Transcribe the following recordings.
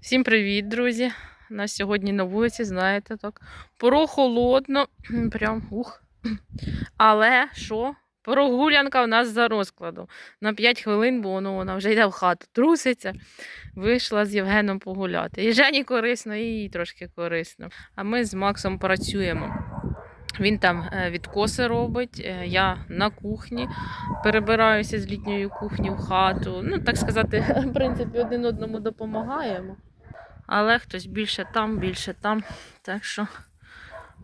Всім привіт, друзі! У нас сьогодні на вулиці, знаєте, так прохолодно, прям ух. Але що? Прогулянка у нас за розкладом. На 5 хвилин, бо воно вона вже йде в хату, труситься. Вийшла з Євгеном погуляти. І Жені корисно, і їй трошки корисно. А ми з Максом працюємо. Він там е, відкоси робить, е, я на кухні перебираюся з літньої кухні в хату. Ну, так сказати, в принципі, один одному допомагаємо. Але хтось більше там, більше там. Так що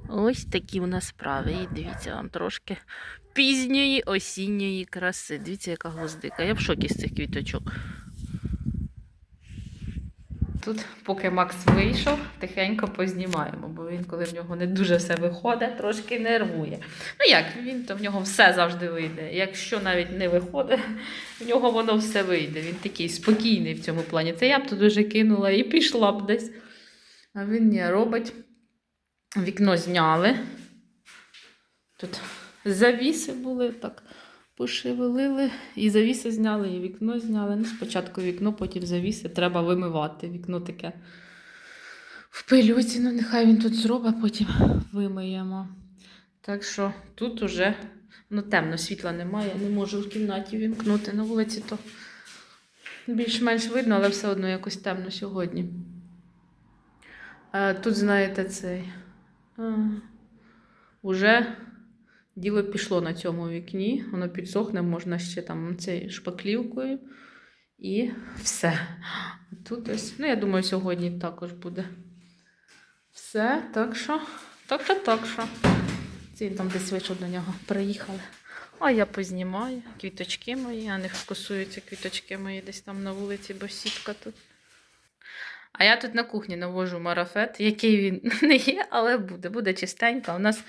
ось такі у нас справи. І дивіться, вам трошки пізньої осінньої краси. Дивіться, яка гвоздика. Я в шокі з цих квіточок. Тут, поки Макс вийшов, тихенько познімаємо, бо він, коли в нього не дуже все виходить, трошки нервує. Ну як, він то в нього все завжди вийде. Якщо навіть не виходить, в нього воно все вийде. Він такий спокійний в цьому плані. Це я б туди вже кинула і пішла б десь. А він не робить. Вікно зняли. Тут завіси були, так пошевелили. І завіси зняли, і вікно зняли. Ну, спочатку вікно, потім завіси. Треба вимивати. Вікно таке в пилюці. Ну, нехай він тут зробить, потім вимиємо. Так що тут уже ну, темно, світла немає. Не можу в кімнаті вімкнути. На вулиці то більш-менш видно, але все одно якось темно сьогодні. А, тут, знаєте, цей. А, уже діло пішло на цьому вікні. Воно підсохне, можна ще там цією шпаклівкою. І все. Тут ось, ну, я думаю, сьогодні також буде все. Так що, так що, так що. Він там десь вийшов до нього. Приїхали. А я познімаю квіточки мої, а не вкусуються квіточки мої десь там на вулиці, бо сітка тут. А я тут на кухні навожу марафет, який він не є, але буде. Буде чистенько. У нас,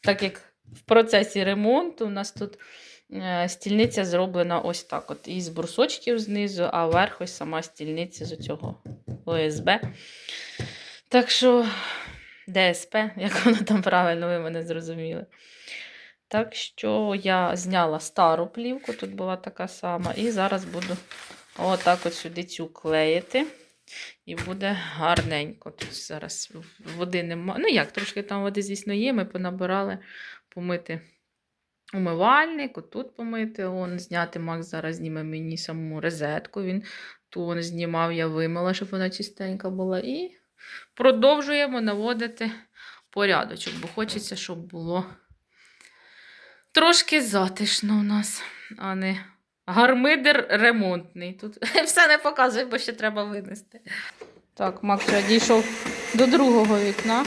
так як в процесі ремонту, у нас тут е, стільниця зроблена ось так: от із брусочків знизу, а вверх ось сама стільниця з цього ОСБ. Так що ДСП, як воно там правильно, ви мене зрозуміли. Так що я зняла стару плівку, тут була така сама, і зараз буду отак от сюди цю клеїти. І буде гарненько. Тут зараз води немає. Ну як, трошки там води, звісно, є. Ми понабирали помити умивальник, тут помити. Он зняти Макс зараз зніме мені саму розетку. Він ту он знімав, я вимила, щоб вона чистенька була. І продовжуємо наводити порядочок, бо хочеться, щоб було трошки затишно у нас, а не гармидер ремонтний. Тут все не показує, бо ще треба винести. Так, Макс дійшов до другого вікна.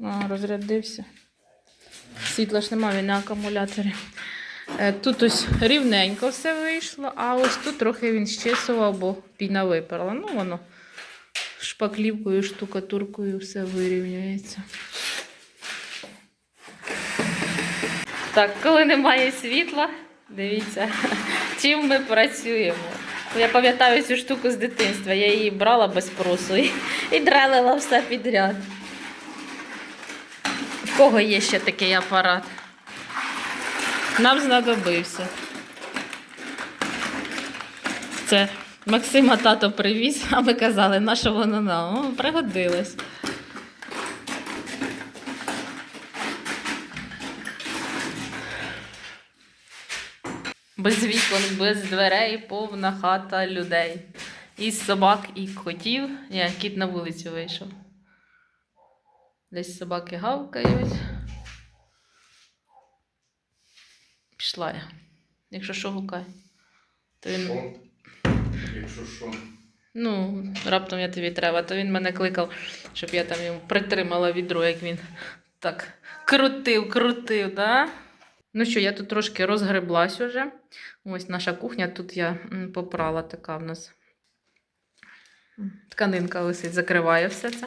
А, розрядився. Світла ж немає, на акумуляторі. Е, Тут ось рівненько все вийшло, а ось тут трохи він щесував, бо піна виперла. Ну, воно шпаклівкою, штукатуркою все вирівнюється. Так, коли немає світла, дивіться, чим ми працюємо. Я пам'ятаю цю штуку з дитинства. Я її брала без спросу і, і дрелила все підряд. Кого є ще такий апарат? Нам знадобився. Це Максима тато привіз, а ми казали, на що воно нам? О, пригодилось. Без вікон, без дверей, повна хата людей. І собак, і котів. Ні, кіт на вулицю вийшов. Десь собаки гавкають. Пішла я. Якщо що гукай. То він, Що? Якщо що. ну, раптом я тобі треба, то він мене кликав, щоб я там йому притримала відро, як він так крутив, крутив, да? Ну що, я тут трошки розгреблась уже. Ось наша кухня, тут я попрала така в нас тканинка висить, закриває все це.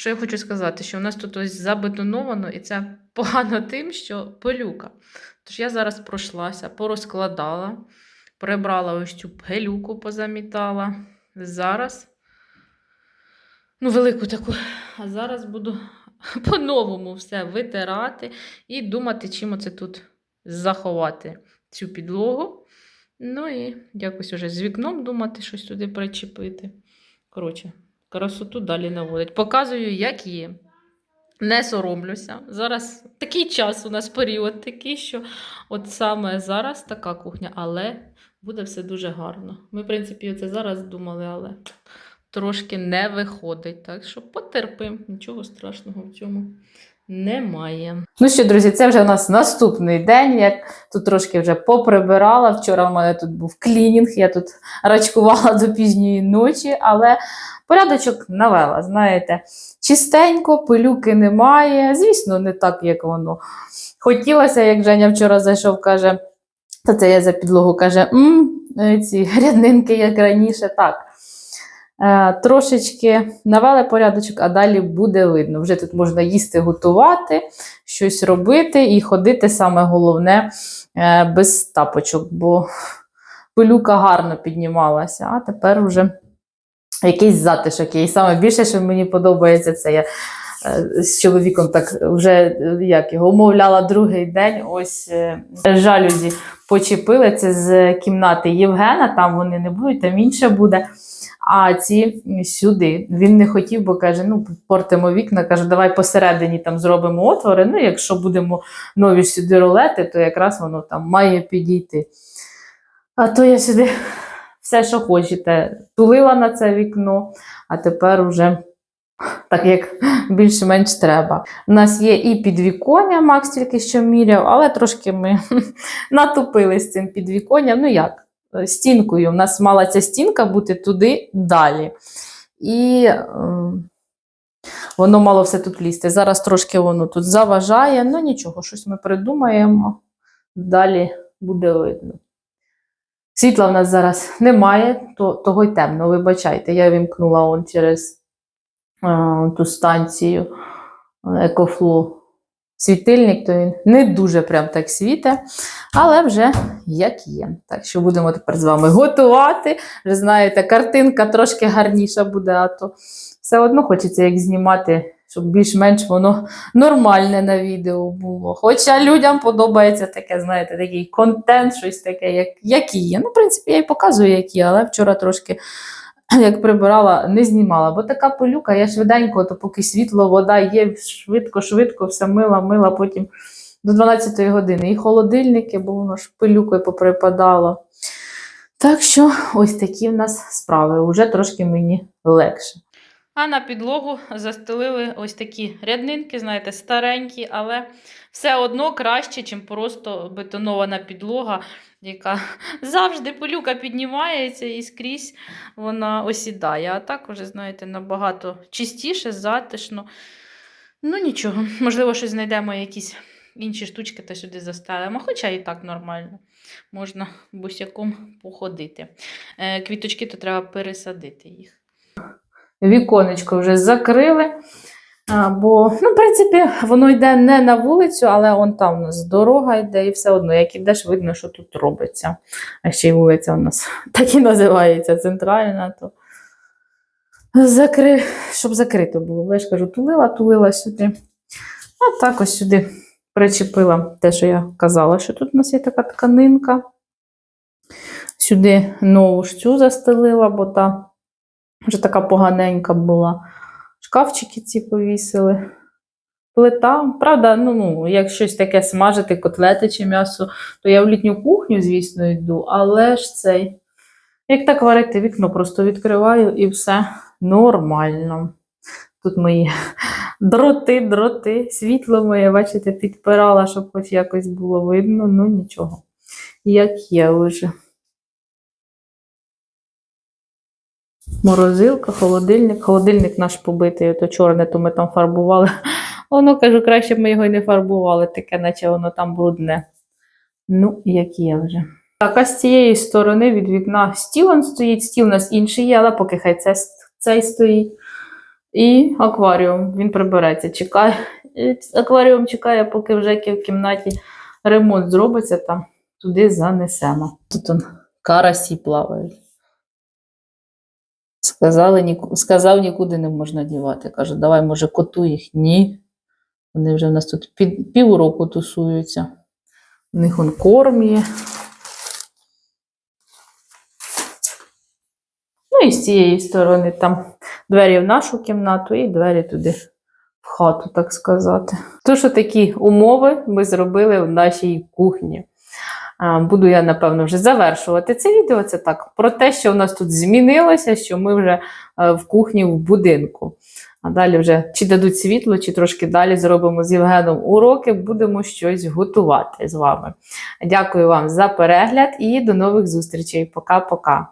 Що я хочу сказати, що у нас тут ось забетоновано, і це погано тим, що пилюка. Тож я зараз пройшлася, порозкладала, Прибрала ось цю пилюку, позамітала. Зараз. Ну, велику таку. А зараз буду по-новому все витирати і думати, чим оце тут заховати цю підлогу. Ну і якось уже з вікном думати, щось туди причепити. Коротше, красоту далі наводить. Показую, як є. Не соромлюся. Зараз такий час у нас період такий, що от саме зараз така кухня, але буде все дуже гарно. Ми, в принципі, це зараз думали, але трошки не виходить. Так що потерпимо, нічого страшного в цьому немає. Ну що, друзі, це вже у нас наступний день. Я тут трошки вже поприбирала. Вчора в мене тут був клінінг, я тут рачкувала до пізньої ночі, але порядочок навела, знаєте. Чистенько, пилюки немає. Звісно, не так, як воно хотілося, як Женя вчора зайшов, каже, та це я за підлогу каже, ці ряднинки, як раніше, так. Е, трошечки навели порядочок, а далі буде видно. Вже тут можна їсти, готувати, щось робити і ходити саме головне е, без тапочок, бо пилюка гарно піднімалася, а тепер вже якийсь затишок. І саме більше, що мені подобається, це я з чоловіком так вже е, як його умовляла другий день. Ось е, жалюзі почепили це з кімнати Євгена, там вони не будуть, там інше буде. А ці сюди. Він не хотів, бо каже: ну, портимо вікна, каже, давай посередині там зробимо отвори. Ну, якщо будемо нові сюди ролети, то якраз воно там має підійти. А то я сюди все, що хочете, тулила на це вікно, а тепер уже так як більш-менш треба. У нас є і підвіконня, Макс тільки що міряв, але трошки ми натупили з цим підвіконням. Ну як? Стінкою. У нас мала ця стінка бути туди далі. І е, воно мало все тут лізти. Зараз трошки воно тут заважає, ну нічого, щось ми придумаємо. Далі буде видно. Світла в нас зараз немає, то, того й темно, вибачайте. Я вімкнула он через ту станцію Екофлу світильник, то він не дуже прям так світе, але вже як є. Так що будемо тепер з вами готувати. Вже знаєте, картинка трошки гарніша буде, а то все одно хочеться як знімати, щоб більш-менш воно нормальне на відео було. Хоча людям подобається таке, знаєте, такий контент, щось таке, як, як є. Ну, в принципі, я й показую, як є, але вчора трошки. Як прибирала, не знімала, бо така пилюка, я швиденько, то поки світло, вода є, швидко-швидко все мила, мила, потім до 12 години. І холодильники, бо воно ж пилюкою поприпадало. Так що ось такі в нас справи. Уже трошки мені легше. А на підлогу застелили ось такі ряднинки, знаєте, старенькі, але все одно краще, ніж просто бетонована підлога, яка завжди пилюка піднімається і скрізь вона осідає. А так уже, знаєте, набагато чистіше, затишно. Ну нічого, можливо, щось знайдемо якісь інші штучки та сюди застелимо, хоча і так нормально. Можна босяком походити. Е, квіточки то треба пересадити їх. Віконечко вже закрили. Бо, ну, в принципі, воно йде не на вулицю, але он там у нас дорога йде, і все одно, як ідеш, видно, що тут робиться. А ще й вулиця у нас так і називається центральна, то закри... щоб закрито було. Я ж кажу, тулила, тулила сюди. А так ось сюди причепила те, що я казала, що тут у нас є така тканинка. Сюди нову ж цю застелила, бо та вже така поганенька була. Шкафчики ці повісили. Плита. Правда, ну, ну, як щось таке смажити, котлети чи м'ясо, то я в літню кухню, звісно, йду, але ж цей. Як так варити, вікно просто відкриваю і все нормально. Тут мої дроти, дроти, світло моє, бачите, підпирала, щоб хоч якось було видно, ну нічого. Як є вже. Морозилка, холодильник. Холодильник наш побитий, то чорне, то ми там фарбували. Воно, кажу, краще б ми його й не фарбували, таке, наче воно там брудне. Ну, як є вже. Так, а з цієї сторони від вікна стіл он стоїть, стіл у нас інший є, але поки хай це, цей стоїть. І акваріум, він прибереться, чекає. Акваріум чекає, поки вже в кімнаті ремонт зробиться, там туди занесемо. Тут он карасі плавають. Сказали, ніку- сказав, нікуди не можна дівати. Каже, давай, може, коту їх. Ні. Вони вже в нас тут під, півроку тусуються. У них он корм є. Ну і з цієї сторони там двері в нашу кімнату і двері туди в хату, так сказати. Тож такі умови ми зробили в нашій кухні. Буду я, напевно, вже завершувати це відео. Це так про те, що в нас тут змінилося, що ми вже е, в кухні в будинку. А далі вже чи дадуть світло, чи трошки далі зробимо з Євгеном уроки, будемо щось готувати з вами. Дякую вам за перегляд і до нових зустрічей. Пока-пока.